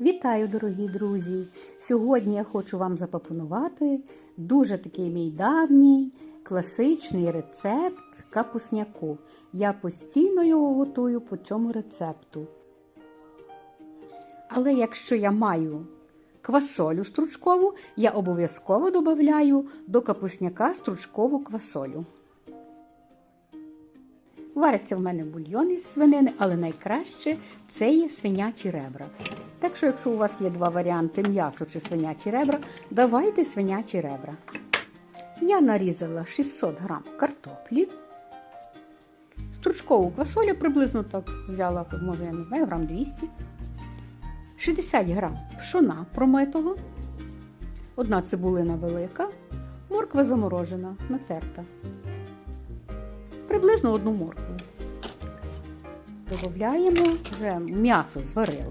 Вітаю, дорогі друзі! Сьогодні я хочу вам запропонувати дуже такий мій давній класичний рецепт капусняку. Я постійно його готую по цьому рецепту. Але якщо я маю квасолю стручкову, я обов'язково додаю до капусняка стручкову квасолю. Вариться в мене бульйон із свинини, але найкраще це є свинячі ребра. Так що, якщо у вас є два варіанти м'ясо чи свинячі ребра, давайте свинячі ребра. Я нарізала 600 грам картоплі. Стручкову квасолю приблизно так взяла, може, я не знаю, грам 200. 60 грам пшона промитого. Одна цибулина велика, морква заморожена, натерта приблизно одну моркву. Додаємо вже м'ясо зварила.